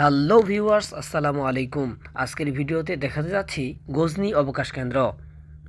Hello viewers, আসসালামু আলাইকুম। আজকের ভিডিওতে দেখাতে যাচ্ছি গজনি অবকাশ কেন্দ্র।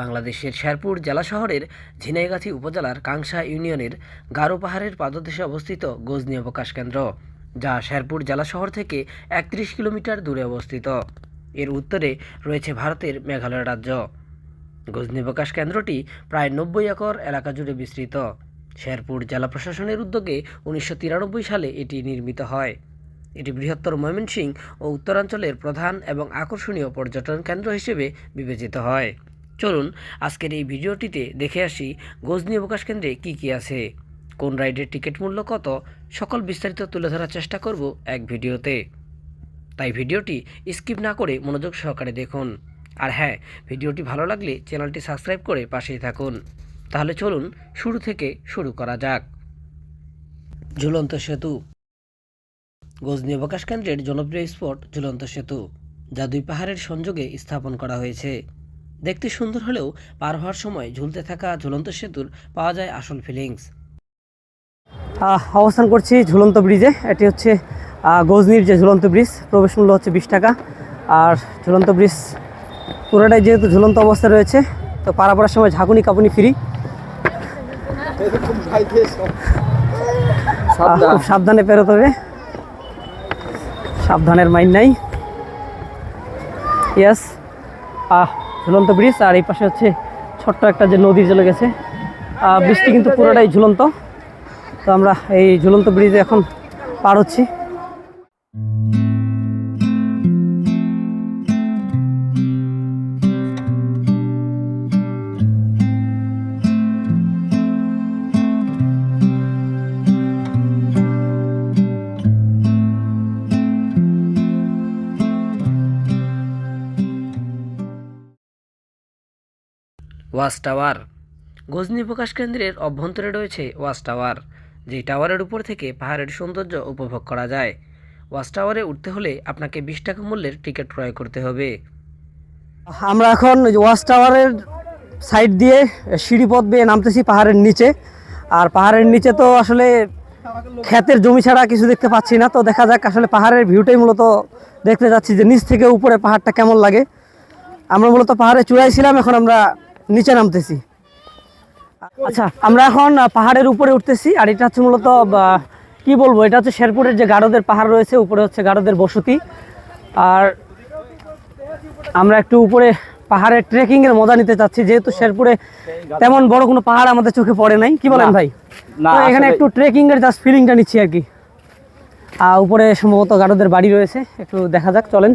বাংলাদেশের শেরপুর জেলা শহরের ঝিনাইগাছি উপজেলার কাংসা ইউনিয়নের গারো পাহাড়ের পাদদেশে অবস্থিত গজনি অবকাশ কেন্দ্র, যা শেরপুর জেলা শহর থেকে একত্রিশ কিলোমিটার দূরে অবস্থিত। এর উত্তরে রয়েছে ভারতের মেঘালয় রাজ্য। গজনি অবকাশ কেন্দ্রটি প্রায় নব্বই একর এলাকা জুড়ে বিস্তৃত। শেরপুর জেলা প্রশাসনের উদ্যোগে উনিশশো তিরানব্বই সালে এটি নির্মিত হয়। এটি বৃহত্তর ময়মনসিংহ ও উত্তরাঞ্চলের প্রধান এবং আকর্ষণীয় পর্যটন কেন্দ্র হিসেবে বিবেচিত হয়। চলুন আজকের এই ভিডিওটিতে দেখে আসি গজনি অবকাশ কেন্দ্রে কি কি আছে। কোন রাইডের টিকিট মূল্য কত? সকল বিস্তারিত তুলে ধরার চেষ্টা করব এক ভিডিওতে। তাই ভিডিওটি স্কিপ না করে মনোযোগ সহকারে দেখুন। আর হ্যাঁ ভিডিওটি ভালো লাগলে চ্যানেলটি সাবস্ক্রাইব করে পাশেই থাকুন। তাহলে চলুন শুরু থেকে শুরু করা যাক। ঝুলন্ত সেতু। গজনি অবকাশ কেন্দ্রের জনপ্রিয় স্পট ঝুলন্ত সেতু যা দুই পাহাড়ের সংযোগে স্থাপন করা হয়েছে। দেখতে সুন্দর হলেও পার হওয়ার সময় ঝুলতে থাকা ঝুলন্ত সেতুর পাওয়া যায় আসল ফিলিংস আহ, অবস্থান করছি ঝুলন্ত ব্রিজে। এটি হচ্ছে আহ, গজনির যে ঝুলন্ত ব্রিজ প্রবেশ মূল্য হচ্ছে বিশ টাকা। আর ঝুলন্ত ব্রিজ পুরোটাই যেহেতু ঝুলন্ত অবস্থায় রয়েছে তো পারাপাড়ার সময় ঝাঁকুনি কাপুনি ফ্রি। খুব সাবধানে পেরোতে হবে। সাবধানের মাইন নাই। ইয়াস আহ, ঝুলন্ত ব্রিজ আর এই পাশে হচ্ছে ছোট্ট একটা যে নদী চলে গেছে। ব্রিজটি কিন্তু পুরোটাই ঝুলন্ত। তো আমরা এই ঝুলন্ত ব্রিজে এখন পার হচ্ছি। Watch tower. গজনি প্রকাশ কেন্দ্রের অভ্যন্তরে রয়েছে ওয়াচ টাওয়ার যে টাওয়ারের উপর থেকে পাহাড়ের সৌন্দর্য উপভোগ করা যায়। ওয়াচ টাওয়ারে উঠতে হলে আপনাকে বিশ টাকা মূল্যের টিকিট ক্রয় করতে হবে। আমরা এখন ওয়াচ টাওয়ারের সাইড দিয়ে সিঁড়িপথ বেয়ে নামতেছি পাহাড়ের নিচে। আর পাহাড়ের নিচে তো আসলে ক্ষেতের জমি ছাড়া কিছু দেখতে পাচ্ছি না। তো দেখা যাক আসলে পাহাড়ের ভিউটাই মূলত দেখতে যাচ্ছি যে নিচ থেকে উপরে পাহাড়টা কেমন লাগে। আমরা মূলত পাহাড়ে চূড়ায় ছিলাম, এখন আমরা নিচে নামতেছি। আচ্ছা আমরা এখন পাহাড়ের উপরে উঠতেছি আর এটা হচ্ছে মূলত কি বলব এটা হচ্ছে শেরপুরের যে গারদের পাহাড় রয়েছে উপরে হচ্ছে গারদের বসতি। আর আমরা একটু উপরে পাহাড়ের ট্রেকিং এর মজা নিতে চাচ্ছি যেহেতু শেরপুরে তেমন বড় কোনো পাহাড় আমাদের চোখে পড়ে নাই। কি বলেন। ভাই? এখানে একটু ট্রেকিং এর জাস্ট ফিলিংটা নিচ্ছি আর কি। আর উপরে সম্ভবত গারদের বাড়ি রয়েছে একটু দেখা যাক চলেন।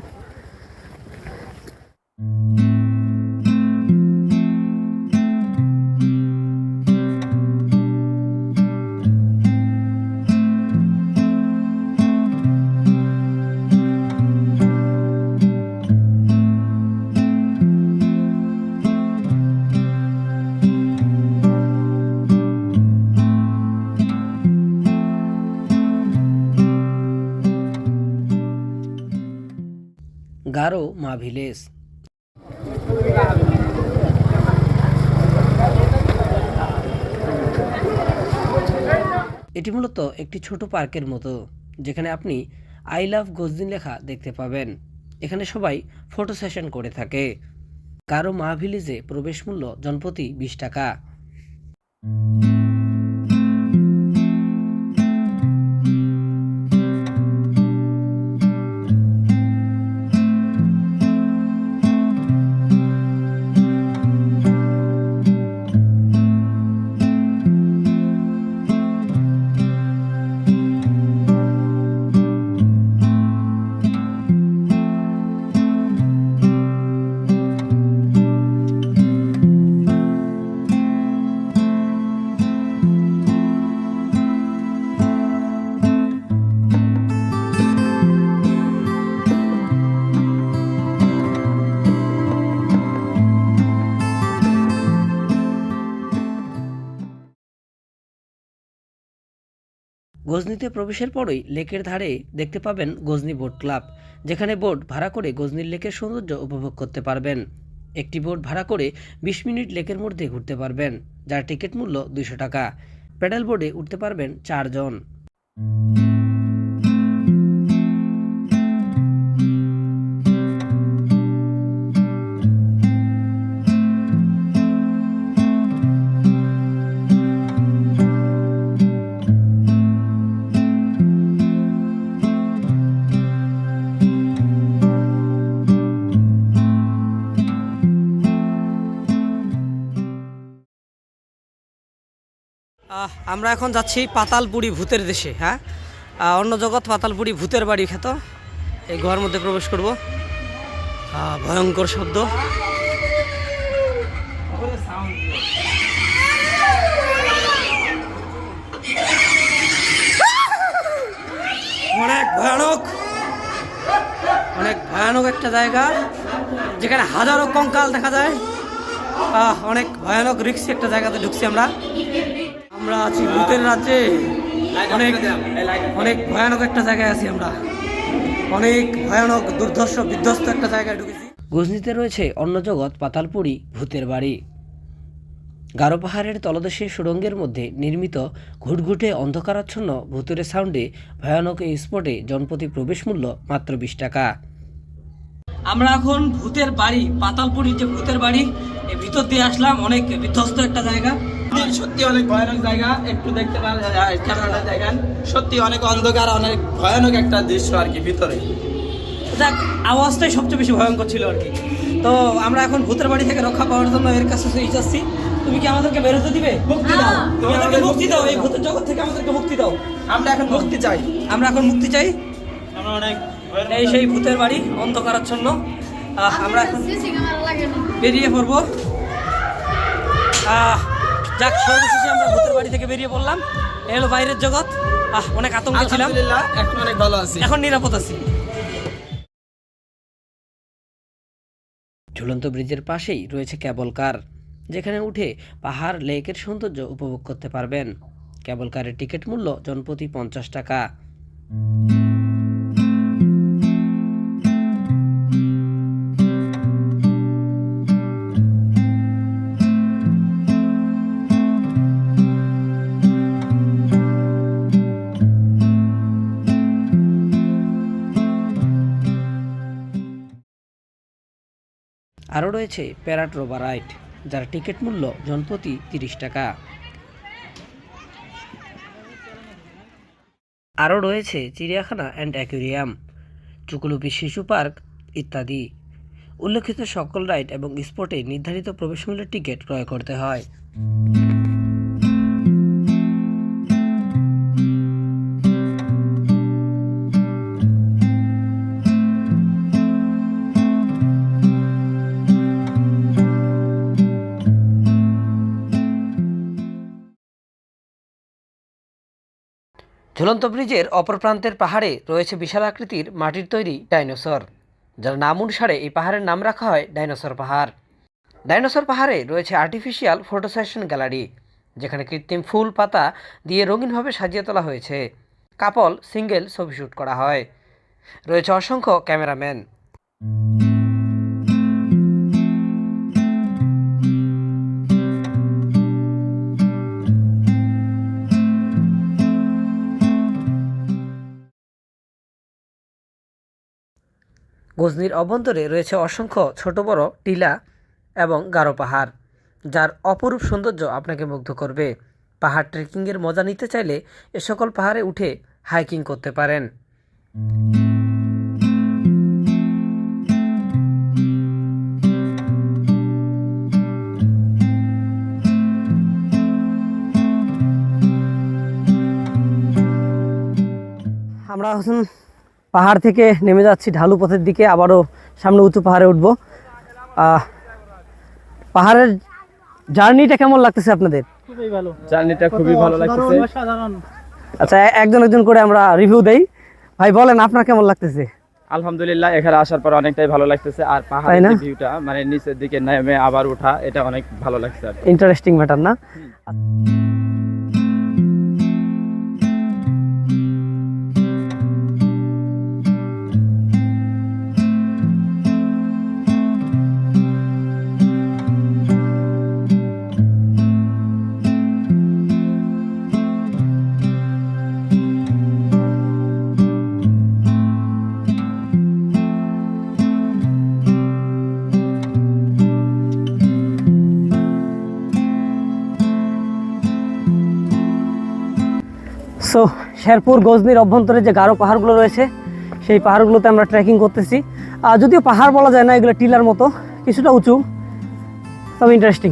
গারো মা ভিলেজ। এটি মূলত একটি ছোট পার্কের মতো, যেখানে আপনি আই লাভ গজদিন লেখা দেখতে পাবেন। এখানে সবাই ফটো সেশন করে থাকে। গারো মা ভিলেজে প্রবেশ মূল্য জনপ্রতি বিশ টাকা। গজনিতে প্রবেশের পরই লেকের ধারে দেখতে পাবেন গজনি বোট ক্লাব, যেখানে বোট ভাড়া করে গজনির লেকের সৌন্দর্য উপভোগ করতে পারবেন। একটি বোট ভাড়া করে বিশ মিনিট লেকের মধ্যে ঘুরতে পারবেন, যার টিকিট মূল্য দুইশো টাকা। প্যাডেল বোর্ডে উঠতে পারবেন চারজন। আমরা এখন যাচ্ছি পাতালপুরি ভূতের দেশে হ্যাঁ? অন্য জগৎ পাতালপুরি ভূতের বাড়ি খ্যাত এই গুহার মধ্যে প্রবেশ করব। ভয়ঙ্কর শব্দ। অনেক ভয়ানক। অনেক ভয়ানক একটা জায়গা, যেখানে হাজারো কঙ্কাল দেখা যায়। অনেক ভয়ানক রিক্সি একটা জায়গাতে ঢুকছি আমরা। আমরা আছি ভূতের রাজ্যে। অনেক অনেক ভয়ানক একটা জায়গায় আছি আমরা। অনেক ভয়ানক দুর্ধর্ষ, বিধ্বস্ত একটা জায়গায় ঢুকেছি। গজনিতে রয়েছে অন্য জগৎ, পাতালপুরি, ভূতের বাড়ি। গারো পাহাড়ের তলদেশে সুড়ঙ্গের মধ্যে নির্মিত ঘুটঘুটে অন্ধকারাচ্ছন্ন ভূতের সাউন্ডে ভয়ানক এই স্পটে জনপ্রতি প্রবেশ মূল্য মাত্র বিশ টাকা। আমরা এখন ভূতের বাড়ি পাতালপুরির যে ভূতের বাড়ি। এই ভিতর দিয়ে আসলাম অনেক বিধ্বস্ত একটা জায়গা। সত্যি অনেক ভয়ানক জায়গা একটু দেখতে ক্যামেরাটা দেখেন। সত্যি অনেক অন্ধকার অনেক ভয়ানক একটা দৃশ্য আর কি ভিতরে। যাক আওয়াজটাই সবচেয়ে বেশি ভয়ঙ্কর ছিল আর কি। তো আমরা এখন ভূতের বাড়ি থেকে রক্ষা পাওয়ার জন্য এর কাছে যাচ্ছি। তুমি কি আমাদেরকে বেরোতে দিবে? মুক্তি দাও। তুমি আমাদেরকে মুক্তি দাও এই ভূতের জগৎ থেকে আমাদেরকে মুক্তি দাও। আমরা এখন মুক্তি চাই। আমরা এখন মুক্তি চাই। আমরা অনেক এই সেই ভূতের বাড়ি অন্ধকারাচ্ছন্ন। আহ, আমরা এখন বেরিয়ে পড়ব। আহ, যাক সর্বশেষে আমরা ভূতের বাড়ি থেকে বেরিয়ে পড়লাম। এ হলো বাইরের জগৎ। আহ অনেক আতঙ্কে ছিলাম। এখন অনেক ভালো আছি। এখন নিরাপদ আছি। ঝুলন্ত ব্রিজের পাশেই রয়েছে কেবল কার যেখানে উঠে পাহাড় লেকের সৌন্দর্য উপভোগ করতে পারবেন। কেবল কারের টিকিট মূল্য জনপ্রতি পঞ্চাশ টাকা। আরও রয়েছে প্যারাট্রোবা রাইড, যার টিকিট মূল্য জনপ্রতি তিরিশ টাকা। আরও রয়েছে চিড়িয়াখানা অ্যান্ড অ্যাকুরিয়াম, চুকুলুপি শিশু পার্ক ইত্যাদি। উল্লেখিত সকল রাইড এবং স্পটে নির্ধারিত প্রবেশমূল্যের টিকিট ক্রয় করতে হয়। ঝুলন্ত ব্রিজের অপর প্রান্তের পাহাড়ে রয়েছে বিশাল আকৃতির মাটির তৈরি ডাইনোসর, যার নাম অনুসারে এই পাহাড়ের নাম রাখা হয় ডাইনোসর পাহাড়। ডাইনোসর পাহাড়ে রয়েছে আর্টিফিশিয়াল ফটো সেশন গ্যালারি, যেখানে কৃত্রিম ফুল, পাতা দিয়ে রঙিনভাবে সাজিয়ে তোলা হয়েছে। কাপল, সিঙ্গেল ছবি শ্যুট করা হয়। রয়েছে অসংখ্য ক্যামেরাম্যান। গজনির অভ্যন্তরে রয়েছে অসংখ্য ছোট বড় টিলা এবং গারো পাহাড়, যার অপরূপ সৌন্দর্য আপনাকে মুগ্ধ করবে। পাহাড় ট্রেকিংয়ের মজা নিতে চাইলে এ সকল পাহাড়ে উঠে হাইকিং করতে পারেন। আমরা পাহাড় থেকে নেমে যাচ্ছি ঢালু পথের দিকে আবারও সামনে উঁচু পাহাড়ে উঠবো। আহ, পাহাড়ের জার্নিটা কেমন লাগতেছে আপনাদের? জার্নিটা খুবই ভালো লাগতেছে। আচ্ছা একজন একজন করে আমরা রিভিউ দেই। ভাই বলেন আপনার কেমন লাগতেছে? আলহামদুলিল্লাহ এখানে আসার পর অনেকটাই ভালো লাগতেছে। আর পাহাড়ের না? ভিউটা মানে নিচের দিকে নেমে আবার ওঠা এটা অনেক ভালো লাগছে ইন্টারেস্টিং ম্যাটার না? সো শেরপুর গজনির অভ্যন্তরে যে গাঢ় পাহাড়গুলো রয়েছে, সেই পাহাড়গুলোতে আমরা ট্রেকিং করতেছি। আর যদিও পাহাড় বলা যায় না, এগুলো টিলার মতো, কিছুটা উঁচু, তবে ইন্টারেস্টিং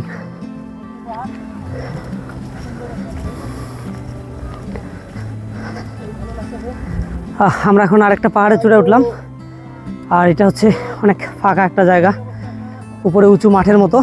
আমরা এখন আরেকটা পাহাড়ে চড়ে উঠলাম। আর এটা হচ্ছে অনেক ফাঁকা একটা জায়গা, উপরে উঁচু মাঠের মতো।